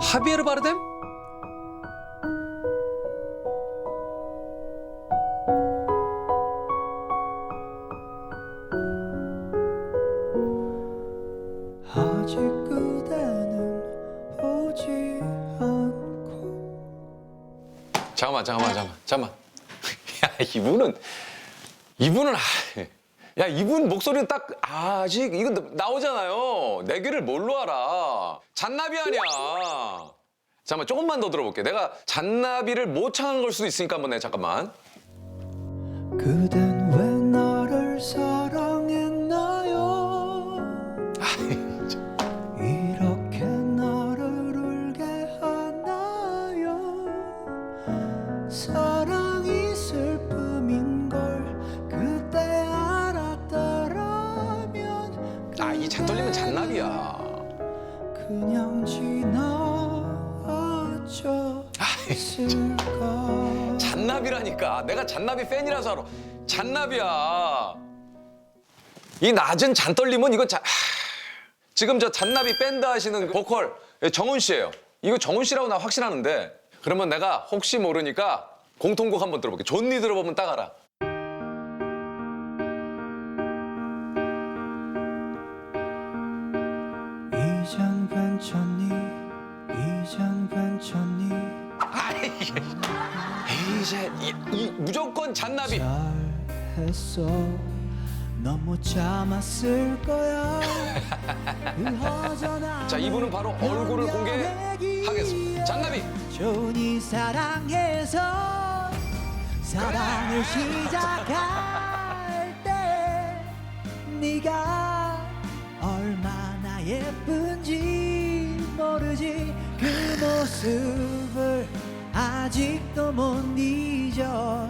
하비에르 바르뎀? 아직 그대는 오지 않고 잠깐만 잠깐만 잠깐만 잠깐만 야 이분은 이분은 아, 야 이분 목소리는 딱 아직 이거 나오잖아요. 내 귀를 뭘로 알아? 잔나비 아니야. 잠깐만 조금만 더 들어볼게 내가 잔나비를 못唱한 걸 수도 있으니까 한번 내 잠깐만. 그댄 왜 나를 사 이 잔떨림은 잔나비야. 그냥 지나쳤을까? 잔나비라니까. 내가 잔나비 팬이라서 알아. 잔나비야. 이 낮은 잔떨림은 이거 자, 하, 지금 저 잔나비 밴드 하시는 그 보컬 정훈 씨예요. 이거 정훈 씨라고 나 확신하는데 그러면 내가 혹시 모르니까 공통곡 한번 들어볼게 존니 들어보면 딱 알아 이제 이, 이 무조건 잔나비. 잘했어. 너무 참았을 거야. 그자 이분은 바로 얼굴을 공개하겠습니다. 잔나비. 좋은이 사랑해서 사랑을 시작할 때 네가 얼마나 예쁜지 모르지. 그 모습을 아직도 못 잊어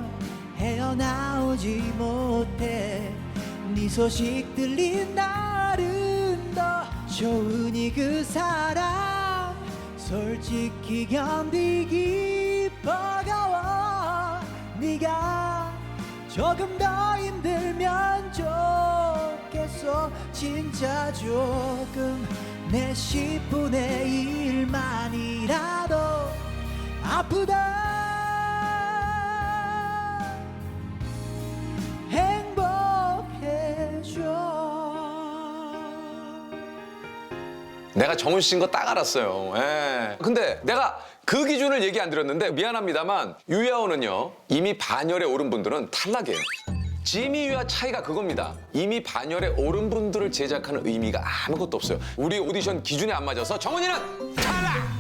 헤어나오지 못해. 네 소식 들린 날은 더 좋으니 그 사랑 솔직히 견디기 버거워. 네가 조금 더 힘들면 좋겠어. 진짜 조금 내 10분의 1만이라도 아프다 행복해져 내가 정훈 씨인 거 딱 알았어요. 예. 근데 내가 그 기준을 얘기 안 드렸는데 미안합니다만 유야오는요 이미 반열에 오른 분들은 탈락이에요. 지미유와 차이가 그겁니다. 이미 반열에 오른 분들을 제작하는 의미가 아무것도 없어요. 우리 오디션 기준에 안 맞아서 정훈이는 탈락!